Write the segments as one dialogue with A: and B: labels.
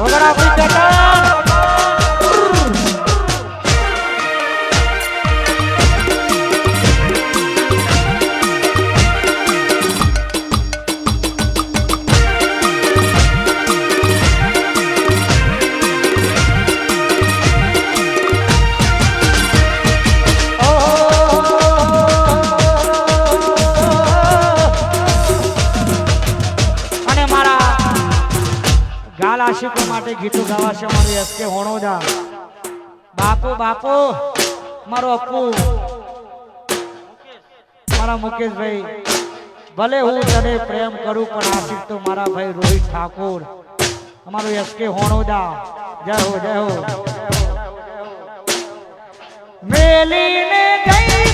A: ঝগড়া হয়ে ગીતો ગાવાશે મારું એસ કે હોણોજા બાપુ બાપુ, મારો અપુ મારા મુકેશભાઈ. ભલે હું તને પ્રેમ કરું, પણ આશિક તો મારા ભાઈ રોહિત ઠાકોર. અમારું એસ કે હોણોજા જય હો જય હો. મેલીને ગઈ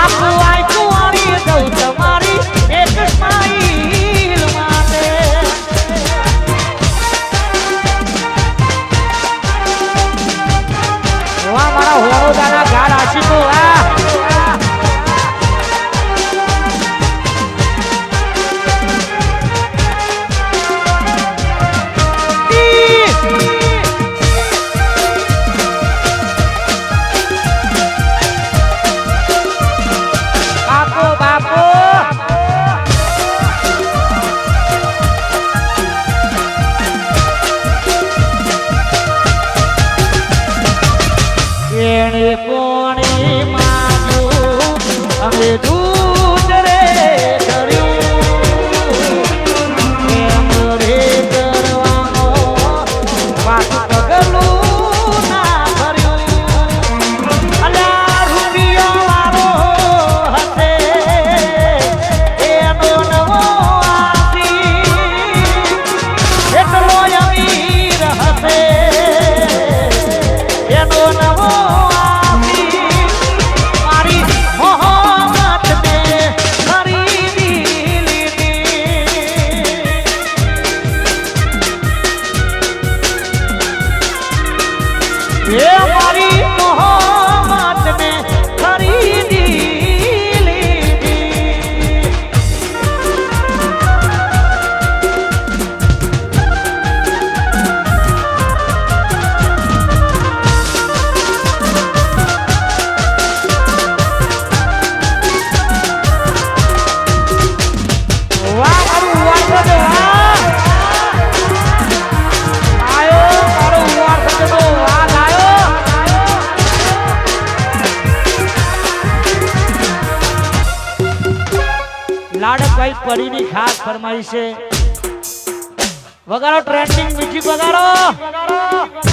A: বাপু એને કોણે માન્યું અમે Yeah. આવી છે. વગાડો ટ્રેન્ડિંગ મ્યુઝિક વગાડો.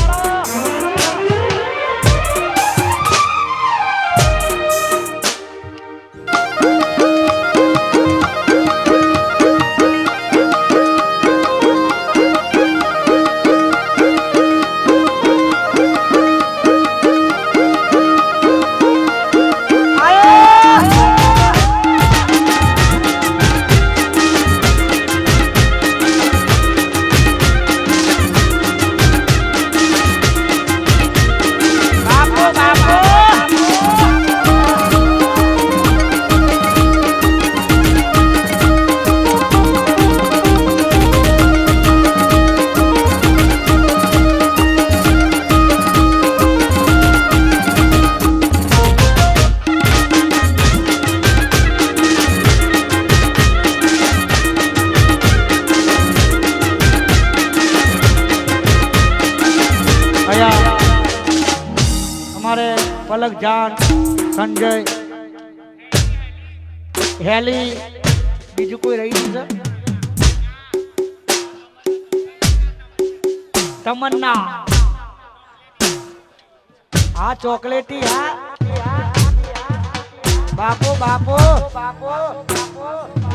A: સંજય. હેલી. બીજું કોઈ રહી છે? તમન્ના. હા ચોકલેટી હા. બાપો બાપો. બાપો બાપો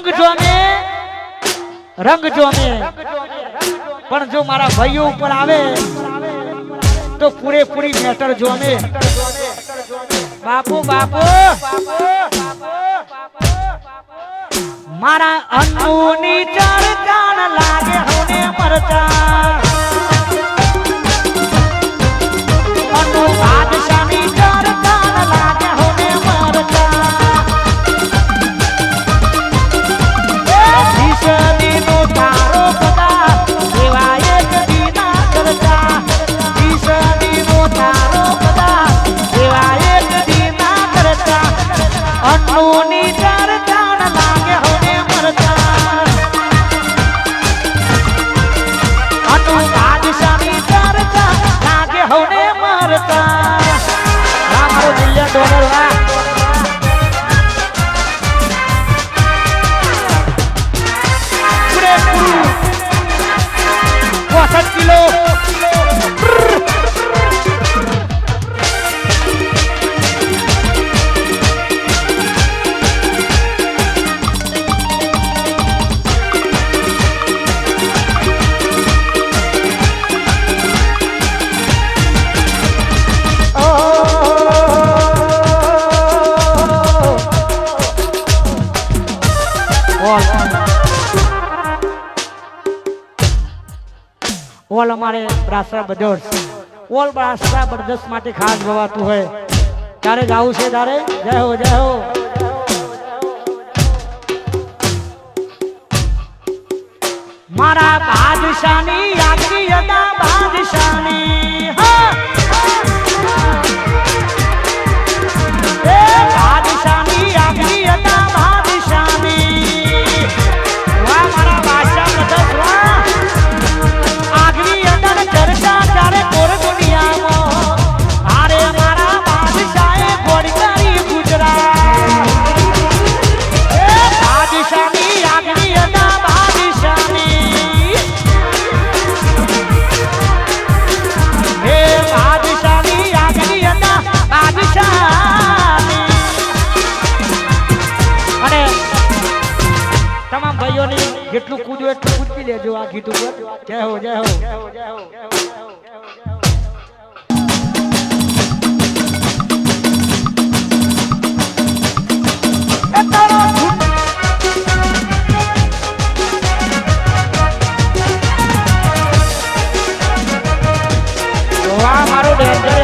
A: રંગ જોમે રંગ જોમે. પણ જો મારા ભાઈઓ ઉપર આવે, તો પૂરેપૂરી મેટર જોમે. બાપુ બાપુ. મારા અન્નુની ચરચાણ લાગે હોને મરચા. ઓલ અમારે બ્રાસરા બજોર ઓલ બ્રાસરા બરદસ માટે ખાસ ગવાતું હોય. ત્યારે ગાવું છે તારે? જય હો જય હો. મારા બાદશાહની આજની હતા, બાદશાહની. હા. Thank.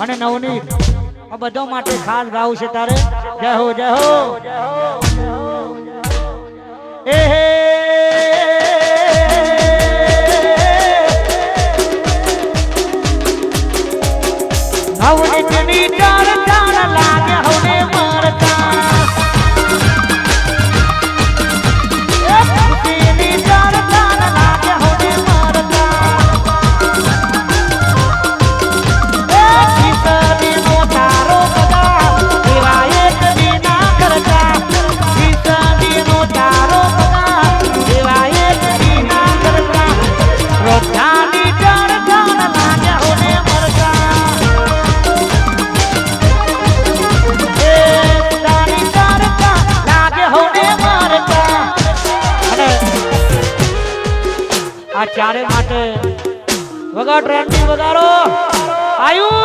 A: અને નવનીત આ બધા માટે ખાસ ભાવ છે તારે. જય હો જય હો. એ હે. પ્રેમથી વધારો. આયુ.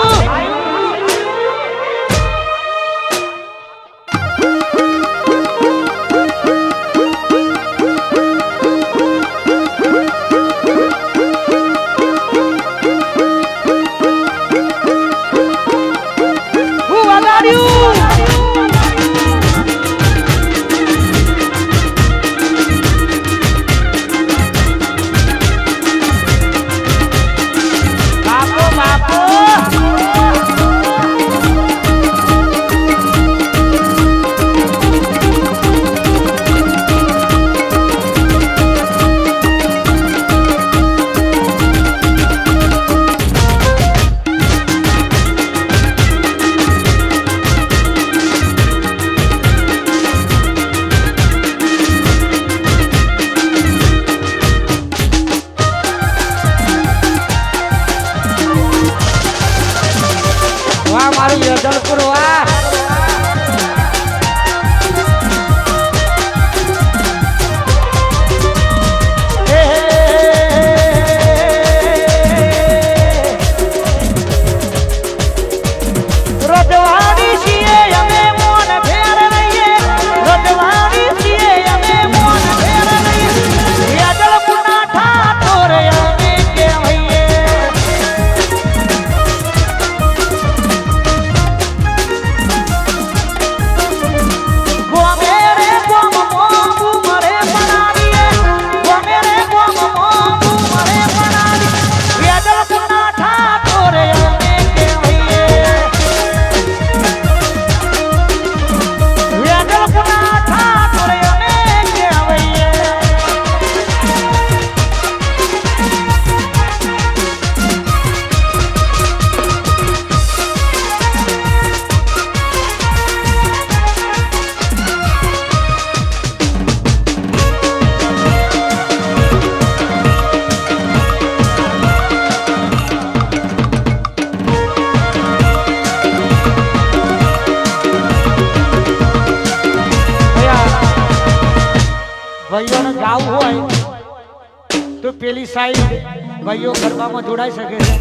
A: સેવામાં જોડાઈ શકે છે.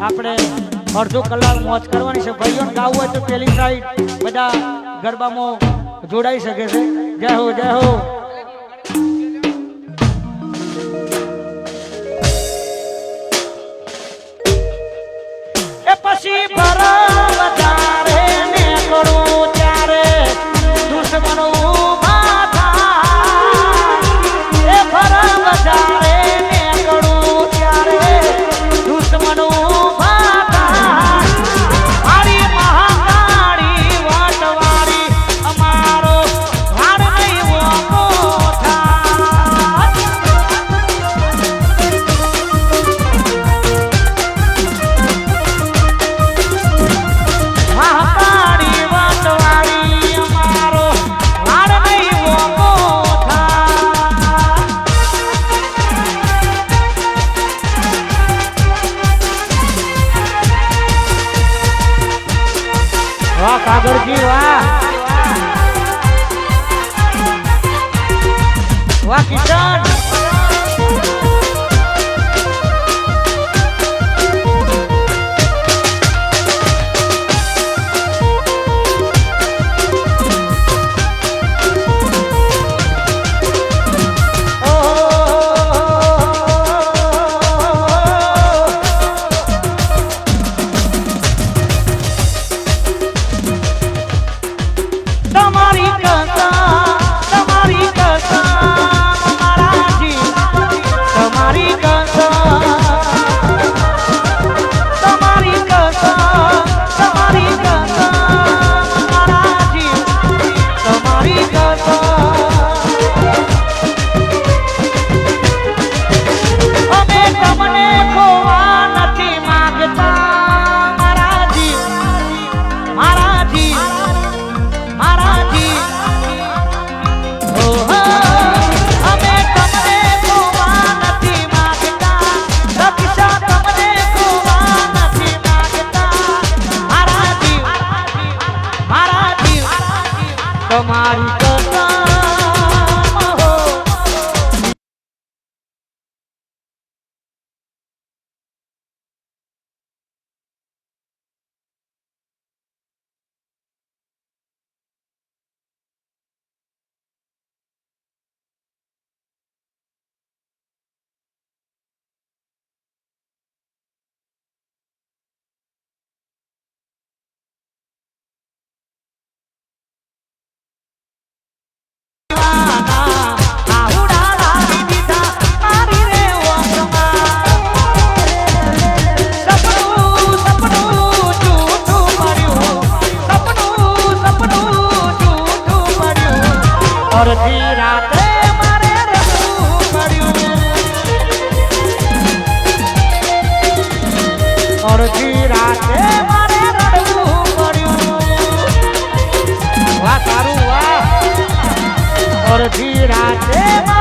A: આપણે અડધો કલાક મોજ કરવાની છે. ભાઈઓ ગાવું હોય તો પેલી સાઈડ બધા ગરબામાં જોડાઈ શકે છે. જય હો જય હો. પછી ભરા અડધી રાતે મારે રડવું પડ્યું. અડધી રાતે